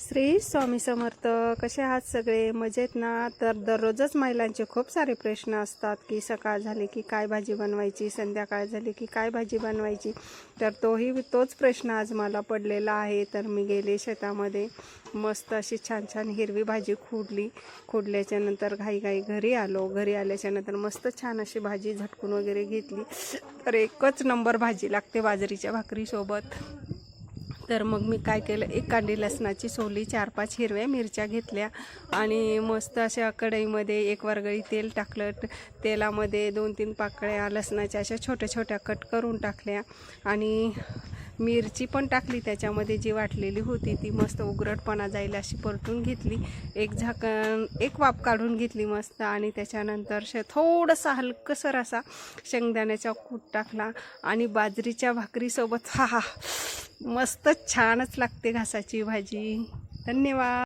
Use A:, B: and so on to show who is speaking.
A: श्री स्वामी समर्थ कसे आहात सगळे? मजेत ना? तर दररोजच महिलांचे खूप सारे प्रश्न असतात की सकाळ झाली की काय भाजी बनवायची संध्याकाळ झाली की काय भाजी बनवायची? तर तोही तोच प्रश्न आज मला पडलेला आहे. तर मी गेले शेतामध्ये मस्त अशी छान छान हिरवी भाजी खुडली. खुडल्याच्या नंतर घाई घरी आलो. घरी आल्याच्यानंतर मस्त छान अशी भाजी झटकून वगैरे घेतली. तर एकच नंबर भाजी लागते बाजरीच्या भाकरीसोबत. तर मग मी काय केलं एक कांडी लसणाची सोली चार पाच हिरव्या मिरच्या घेतल्या आणि मस्त अशा कढईमध्ये एक वरगळी तेल टाकलं. तेलामध्ये दोन तीन पाकळ्या लसणाच्या अशा छोट्या छोट्या कट करून टाकल्या आणि मिरची पण टाकली त्याच्यामध्ये जी वाटलेली होती ती मस्त उघडपणा जाईल अशी परतून घेतली. एक झाकण एक वाफ काढून घेतली मस्त आणि त्याच्यानंतर श थोडंसं हलकसर असा शेंगदाण्याचा कूट टाकला आणि बाजरीच्या भाकरीसोबत हा हा मस्त छानच लागते घासाची भाजी. धन्यवाद.